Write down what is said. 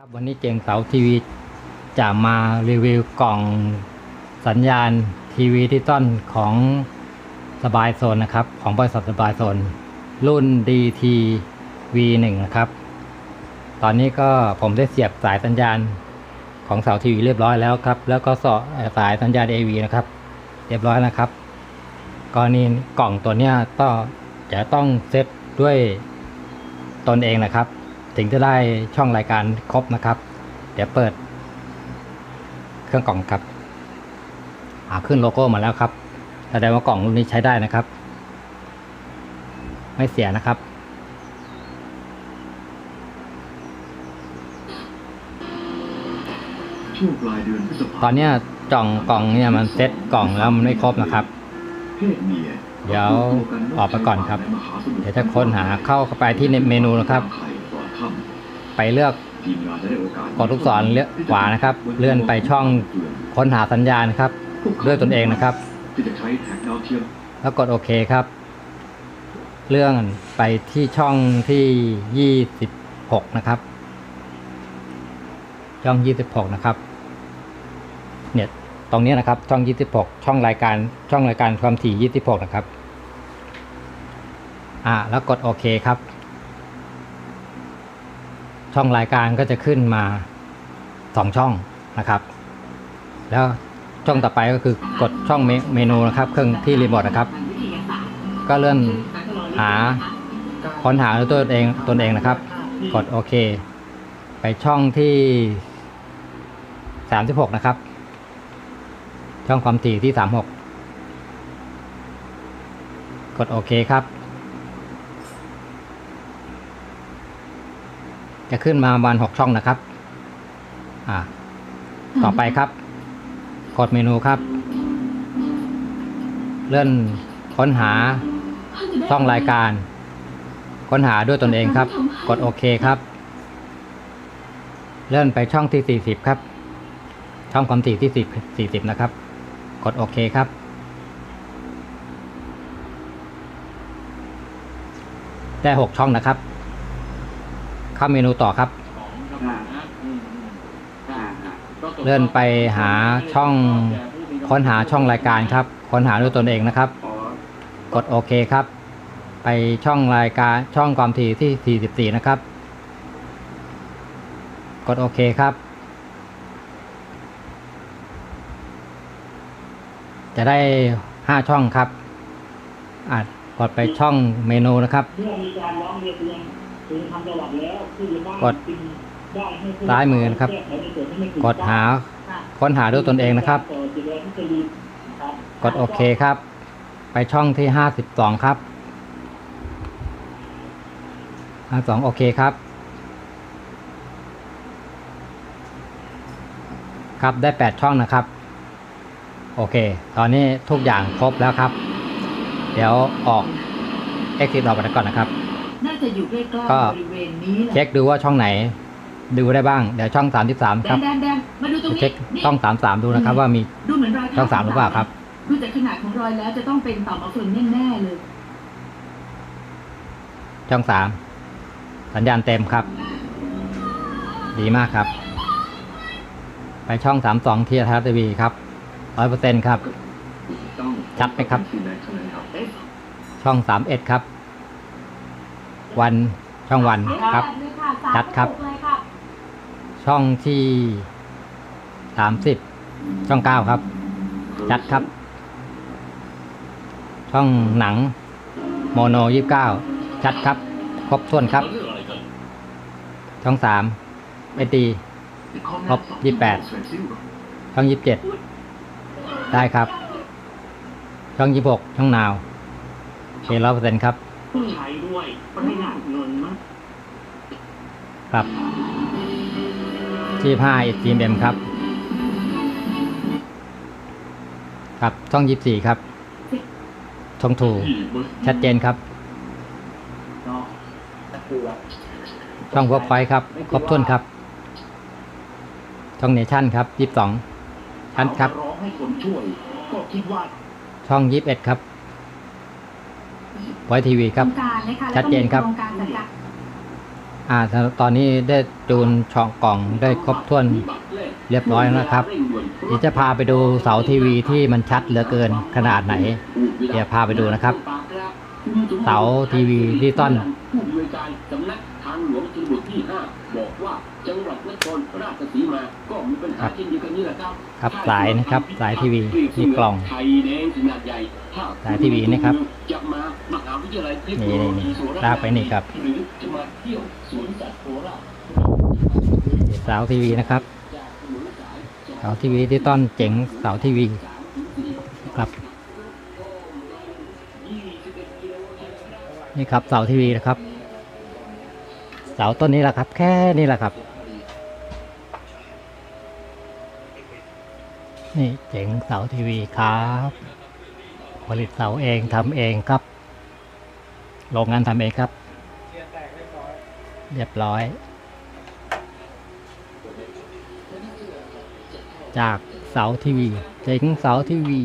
ครับวันนี้เจงเสาทีวีจะมารีวิวกล่องสัญญาณทีวีดิจิตอลของสบายโซนนะครับ ของบริษัทสบายโซน รุ่น DT V1 นะครับ ตอนนี้ก็ผมได้เสียบสายสัญญาณของเสาทีวีเรียบร้อยแล้วครับ แล้วก็สอสายสัญญาณ AV นะครับ เรียบร้อยนะครับกรณีกล่องตัวเนี้ยก็จะต้องเซตด้วยตนเองนะครับ ถึงจะได้ช่องรายการครบนะครับ เดี๋ยวเปิด เครื่องกล่องครับอ่าขึ้นโลโก้มาแล้วครับแสดงว่ากล่องรุ่นนี้ใช้ได้นะครับ ไม่เสียนะครับ ช่วงปลายเดือนพฤษภาตอนเนี้ยจ่องกล่องเนี่ยมันเซ็ตกล่องแล้วมันไม่ครบนะครับ เพศเมียเดี๋ยวออกไปก่อนครับ เดี๋ยวจะค้นหาเข้าไปที่ในเมนูนะครับ ไข่ก่อนค่ำไปเลือกทีมงานจะได้โอกาสกดลูกศรเลือกขวานะครับ เลื่อนไปช่องค้นหาสัญญาณครับ ด้วยตนเองนะครับที่จะใช้แท็กดาวเทียมแล้วกดโอเคครับ เลื่อนไปที่ช่องที่ 26 นะครับ ช่อง 26 นะครับเนี่ยตรงนี้นะครับช่อง 26 ช่องรายการช่องรายการความถี่ 26 นะครับ อ่า แล้วกดโอเคครับ ช่องรายการก็จะขึ้นมา 2 ช่องนะครับ แล้วช่องต่อไปก็คือกดช่องเมเมนูนะครับ เครื่องที่รีโมทนะครับ ก็เลื่อนหาค้นหาด้วยตัวเองตนเองนะครับ กดโอเค ไปช่องที่ 36 นะครับ ช่องความถี่ที่ 36 กดโอเคครับ จะขึ้นมาประมาณ6ช่องนะครับ อ่า ต่อไปครับ กดเมนูครับ เลื่อนค้นหาช่องรายการ ค้นหาด้วยตนเองครับ กดโอเคครับ เลื่อนไปช่องที่ 40 ครับ ช่องความถี่ที่10 40 นะครับ กดโอเคครับได้6ช่องนะครับ เข้าเมนูต่อครับ เลื่อนไปหาช่องค้นหาช่องรายการครับ ค้นหาด้วยตนเองนะครับ กดโอเคครับ ไปช่องรายการช่องความถี่ที่ 44 นะครับ กดโอเคครับ จะได้ 5 ช่องครับอะกดไปช่องเมนูนะครับเมื่อมี การร้องเรียนเรียนถึงทำประวัติแล้วผู้ใหญ่บ้านกดจึงได้ให้ผู้ซ้ายมือนะครับแก้ไขในส่วนที่ไม่ถูกดหาค้นหาด้วยตนเองนะครับต่อจิตวิทยานะครับ กดโอเคครับ ไปช่องที่52ครับ52โอเคครับ ครับได้8ช่องนะครับ โอเค ตอนนี้ทุกอย่างครบแล้วครับ เดี๋ยวออก exit ออกไปก่อนนะครับน่า จะอยู่ใกล้ก็ๆบริเวณนี้แหละเช็คดูว่าช่องไหน ดูได้บ้างเดี๋ยวช่อง33แดครันบแดนแดนมาดูตรงนี้เช็คนี่ช่อง33ดูนะครับ ว่ามีดูเหมือนรอยช่อง3หรือเปล่าครับ ดูจากขนาดของรอยแล้วจะต้องเป็นต่อมอัลฟนแน่ๆเลย ช่องสามสัญญาณเต็มครับ ดีมากครับ ไปช่องสามสองที่ทัศทีวีครับร้อยเปอร์เซ็นครับต้องชัดไหมครับที่ไหนเท่านั้นครับช่องสามเอ็ดครับ วันช่องวันครับ ชัดครับ ช่องที่สามสิบช่องเก้าครับ ชัดครับ ช่องหนัง โมโนยี่สิบเก้าชัดครับ ครบถ้วนครับ ช่องสามเอดีครบ28ช่องยี่สิบเจ็ดได้ครับ ช่องยี่สิบหกช่องนาวเคร้อยเปอร์เซ็นครับผู้ ใช้ด้วยประหยัดเงินมากครับ ที่ห้าเอทีเอ็มครับ ครับช่องยี่สิบสี่ครับช่องทูชัดเจนครับช่องเวิร์กพอยครับ ครบถ้วนครับช่องเนชั่นครับยี่สิบสองชั้นครับร้องให้คนช่วยก็คิดว่าช่องยี่สิบเอ็ดครับ ไวทีวีครับโครงการนะคะชัดเจนครับแล้วก็มีโครงการจัดการอ่าตอนนี้ได้จูนช่องกล่องได้ครบถ้วนเรียบร้อยแล้วนะครับเดี๋ยวจะพาไปดูเสาทีวีที่มันชัดเหลือเกินขนาดไหน เดี๋ยวพาไปดูนะครับ เสาทีวีดิจิตอลผู้อำนวยการสำนักทางหลวงชนบทที่ 5 บอกว่าจังหวัดนครราชสีมาก็มีปัญหาเช่นเดียวกันนี่แหละครับครับสายนะครับสายทีวีนี่กล่องไทยแดงขนาดใหญ่ภาพสายทีวีนะครับจะมามหาวิทยาลัยเทคโนนี่โลนี่ยีนี่สุราษฎร์ลากไปนี่ครับ หรือจะมาเที่ยวสวนสัตว์โคราชเสาทีวีนะครับเสาทีวีดิจิตอลเจ๋งเสาทีวีครับ นี่ครับเสาทีวีนะครับเสาต้นนี้แหละครับ แค่นี้แหละครับ นี่เจ๋งเสาทีวีครับ ผลิตเสาเองทำเองครับ โรงงานทำเองครับ เรียบร้อย จากเสาทีวีเจ๋งเสาทีวี